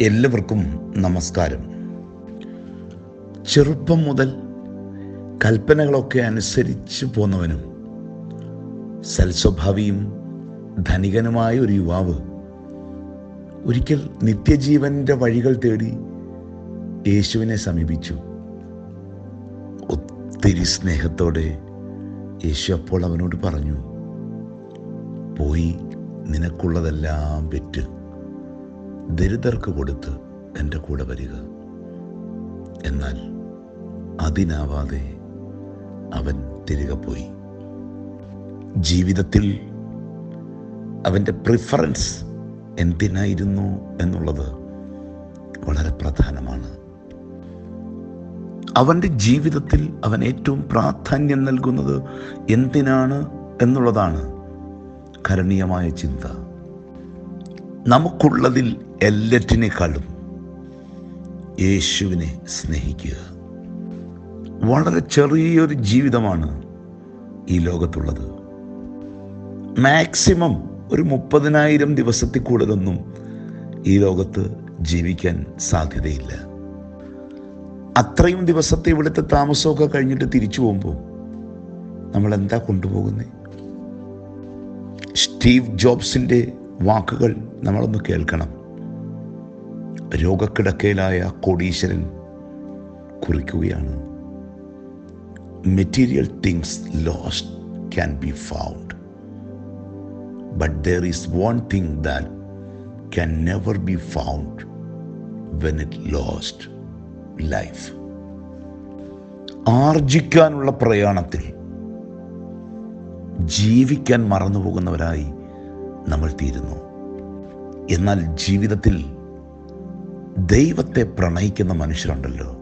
എല്ലാവർക്കും നമസ്കാരം. ചെറുപ്പം മുതൽ കൽപ്പനകളൊക്കെ അനുസരിച്ച് പോന്നവനും സൽസ്വഭാവിയും ധനികനുമായ ഒരു യുവാവ് ഒരിക്കൽ നിത്യജീവന്റെ വഴികൾ തേടി യേശുവിനെ സമീപിച്ചു. ഒത്തിരി സ്നേഹത്തോടെ യേശു അപ്പോൾ അവനോട് പറഞ്ഞു പോയി നിനക്കുള്ളതെല്ലാം വിറ്റ്. ദരിദ്രർക്ക് കൊടുത്ത് എന്റെ കൂടെ വരിക. എന്നാൽ അതിനാവാതെ അവൻ തിരികെ പോയി. ജീവിതത്തിൽ അവന്റെ പ്രിഫറൻസ് എന്തിനായിരുന്നു എന്നുള്ളത് വളരെ പ്രധാനമാണ്. അവന്റെ ജീവിതത്തിൽ അവൻ ഏറ്റവും പ്രാധാന്യം നൽകുന്നത് എന്തിനാണ് എന്നുള്ളതാണ് കരണീയമായ ചിന്ത. നമുക്കുള്ളതിൽ എല്ലാറ്റിനേക്കാളും യേശുവിനെ സ്നേഹിക്കുക. വളരെ ചെറിയൊരു ജീവിതമാണ് ഈ ലോകത്തുള്ളത്. മാക്സിമം ഒരു മുപ്പതിനായിരം ദിവസത്തിൽ കൂടുതലൊന്നും ഈ ലോകത്ത് ജീവിക്കാൻ സാധ്യതയില്ല. അത്രയും ദിവസത്തെ ഇവിടുത്തെ താമസമൊക്കെ കഴിഞ്ഞിട്ട് തിരിച്ചു പോകുമ്പോൾ നമ്മൾ എന്താ കൊണ്ടുപോകുന്നത് സ്റ്റീവ് ജോബ്സിന്റെ വാക്കുകൾ നമ്മളൊന്ന് കേൾക്കണം. രോഗക്കിടക്കയിലായ കോടീശ്വരൻ കുറിക്കുകയാണ്. Material things lost can be found but there is one thing that can never be found when it lost life ആർജിക്കാനുള്ള പ്രയാണത്തിൽ ജീവിക്കാൻ മറന്നുപോകുന്നവരായി നമ്മൾ തീരുന്നു. എന്നാൽ ജീവിതത്തിൽ ദൈവത്തെ പ്രണയിക്കുന്ന മനുഷ്യരുണ്ടല്ലോ.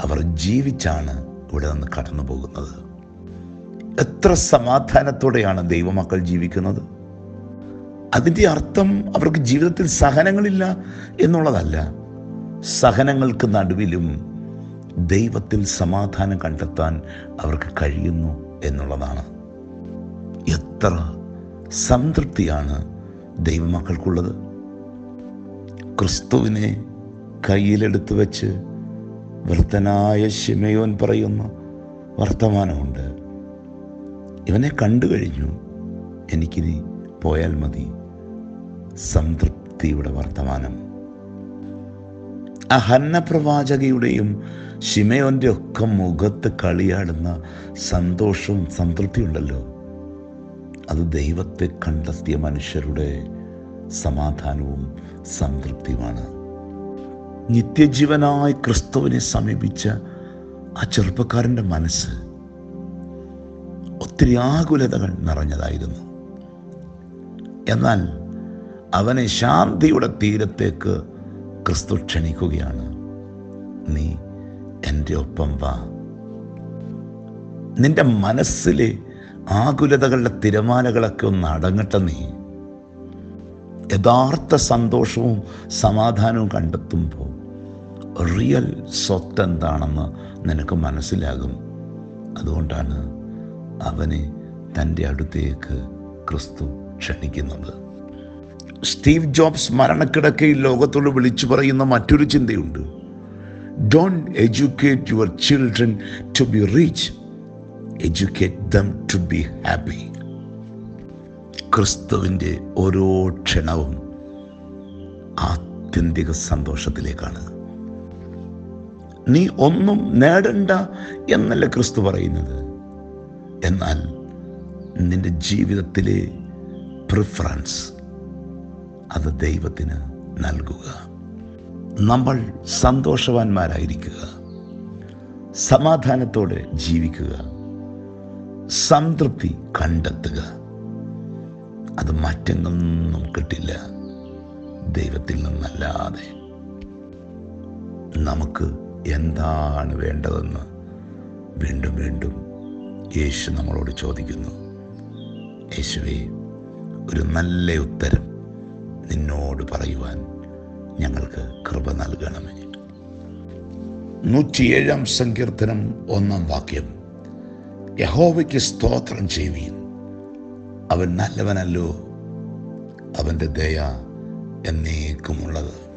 അവർ ജീവിച്ചാണ് ഇവിടെ നിന്ന് കടന്നു പോകുന്നത്. എത്ര സമാധാനത്തോടെയാണ് ദൈവമക്കൾ ജീവിക്കുന്നത്? അതിന്റെ അർത്ഥം അവർക്ക് ജീവിതത്തിൽ സഹനങ്ങളില്ല എന്നുള്ളതല്ല. സഹനങ്ങൾക്ക് നടുവിലും ദൈവത്തിൽ സമാധാനം കണ്ടെത്താൻ അവർക്ക് കഴിയുന്നു എന്നുള്ളതാണ്. എത്ര സംതൃപ്തിയാണ് ദൈവമക്കൾക്കുള്ളത്. ക്രിസ്തുവിനെ കയ്യിലെടുത്ത് വെച്ച് വൃത്തനായ ശിമയോൻ പറയുന്ന വർത്തമാനമുണ്ട്. ഇവനെ കണ്ടു കഴിഞ്ഞു. എനിക്കിനി പോയാൽ മതി. സംതൃപ്തിയുടെ വർത്തമാനം. ആ ഹന്ന പ്രവാചകയുടെയും ശിമയോന്റെ ഒക്കെ മുഖത്ത് കളിയാടുന്ന സന്തോഷവും സംതൃപ്തിയുണ്ടല്ലോ. അത് ദൈവത്തെ കണ്ടെത്തിയ മനുഷ്യരുടെ സമാധാനവും സംതൃപ്തിയുമാണ്. നിത്യജീവനായി ക്രിസ്തുവിനെ സമീപിച്ച ആ ചെറുപ്പക്കാരന്റെ മനസ്സ് ഒത്തിരി ആകുലതകൾ നിറഞ്ഞതായിരുന്നു. എന്നാൽ അവനെ ശാന്തിയുടെ തീരത്തേക്ക് ക്രിസ്തു ക്ഷണിക്കുകയാണ്. നീ എന്റെ ഒപ്പം വാ. നിന്റെ മനസ്സിലെ ആകുലതകളുടെ തിരമാലകളൊക്കെ ഒന്ന് അടങ്ങട്ടെ നീ. യഥാർത്ഥ സന്തോഷവും സമാധാനവും കണ്ടെത്തുമ്പോൾ റിയൽ സ്വത്ത് എന്താണെന്ന് നിനക്ക് മനസ്സിലാകും. അതുകൊണ്ടാണ് അവനെ തന്റെ അടുത്തേക്ക് ക്രിസ്തു ക്ഷണിക്കുന്നത്. സ്റ്റീവ് ജോബ്സ് മരണക്കിടക്കയിൽ ലോകത്തോട് വിളിച്ചു പറയുന്ന മറ്റൊരു ചിന്തയുണ്ട്. Don't educate your children to be rich educate them to be happy ക്രിസ്തുവിന്റെ ഓരോ ക്ഷണവും ആത്യന്തിക സന്തോഷത്തിലേക്കാണ്. നീ ഒന്നും നേടണ്ട എന്നല്ല ക്രിസ്തു പറയുന്നത്. എന്നാൽ നിന്റെ ജീവിതത്തിലെ പ്രിഫറൻസ് അത് ദൈവത്തിന് നൽകുക. നമ്മൾ സന്തോഷവാന്മാരായിരിക്കുക. സമാധാനത്തോടെ ജീവിക്കുക. സംതൃപ്തി കണ്ടെത്തുക. അത് മറ്റെങ്ങൊന്നും കിട്ടില്ല. ദൈവത്തിൽ നിന്നല്ലാതെ. നമുക്ക് എന്താണ് വേണ്ടതെന്ന് വീണ്ടും വീണ്ടും യേശു നമ്മളോട് ചോദിക്കുന്നു. യേശുവേ ഒരു നല്ല ഉത്തരം നിന്നോട് പറയുവാൻ ഞങ്ങൾക്ക് കൃപ നൽകണമേ. നൂറ്റിയേഴാം സങ്കീർത്തനം ഒന്നാം വാക്യം. യഹോവയ്ക്ക് സ്തോത്രം ചെയ്യുവീൻ. അവൻ നല്ലവനല്ലോ. അവന്റെ ദയ എന്നേക്കുമുള്ളത്.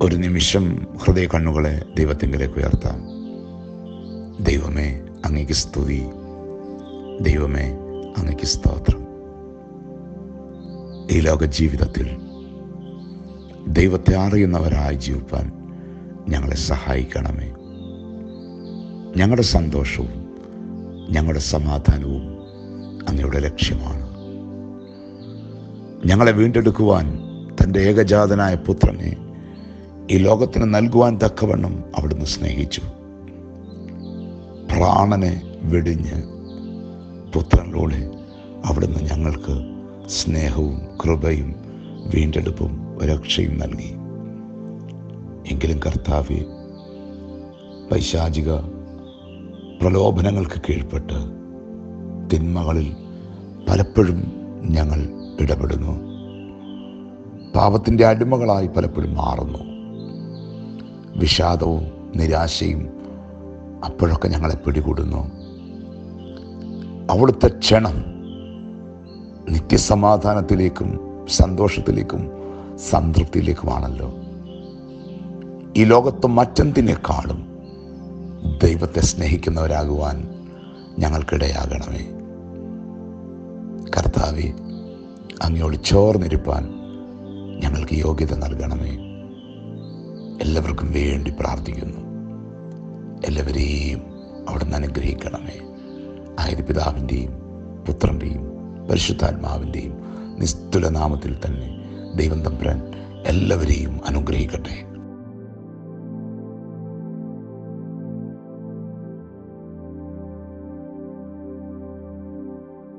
ഒരു നിമിഷം ഹൃദയ കണ്ണുകളെ ദൈവത്തിങ്കിലേക്ക് ഉയർത്താം. ദൈവമേ അങ്ങയ്ക്ക് സ്തുതി. ദൈവമേ അങ്ങയ്ക്ക് സ്തോത്രം. ഈ ലോക ജീവിതത്തിൽ ദൈവത്തെ അറിയുന്നവരായി ജീവിപ്പാൻ ഞങ്ങളെ സഹായിക്കണമേ. ഞങ്ങളുടെ സന്തോഷവും ഞങ്ങളുടെ സമാധാനവും അങ്ങയുടെ ലക്ഷ്യമാണ്. ഞങ്ങളെ വീണ്ടെടുക്കുവാൻ തന്റെ ഏകജാതനായ പുത്രനെ ഈ ലോകത്തിന് നൽകുവാൻ തക്കവണ്ണം അവിടുന്ന് സ്നേഹിച്ചു. പ്രാണനെ വെടിഞ്ഞ് പുത്രനിലൂടെ അവിടുന്ന് ഞങ്ങൾക്ക് സ്നേഹവും കൃപയും വീണ്ടെടുപ്പും രക്ഷയും നൽകി. എങ്കിലും കർത്താവെ പൈശാചിക പ്രലോഭനങ്ങൾക്ക് കീഴ്പ്പെട്ട് തിന്മകളിൽ പലപ്പോഴും ഞങ്ങൾ ഇടപെടുന്നു. പാപത്തിന്റെ അടിമകളായി പലപ്പോഴും മാറുന്നു. വിഷാദവും നിരാശയും അപ്പോഴൊക്കെ ഞങ്ങളെ പിടികൂടുന്നു. അവിടുത്തെ ക്ഷണം നിത്യസമാധാനത്തിലേക്കും സന്തോഷത്തിലേക്കും സംതൃപ്തിയിലേക്കുമാണല്ലോ. ഈ ലോകത്ത് മറ്റെന്തിനേക്കാളും ദൈവത്തെ സ്നേഹിക്കുന്നവരാകുവാൻ ഞങ്ങൾക്കിടയാകണമേ. കർത്താവെ അങ്ങയോട് ചോർന്നിരുപ്പാൻ ഞങ്ങൾക്ക് യോഗ്യത നൽകണമേ. എല്ലാവർക്കും വേണ്ടി പ്രാർത്ഥിക്കുന്നു. എല്ലാവരെയും അവിടുന്ന് അനുഗ്രഹിക്കണമേ. ആയത് പിതാവിന്റെയും പുത്രന്റെയും പരിശുദ്ധാത്മാവിന്റെയും നിസ്തുല നാമത്തിൽ തന്നെ ദൈവം തമ്പുരാൻ എല്ലാവരെയും അനുഗ്രഹിക്കട്ടെ.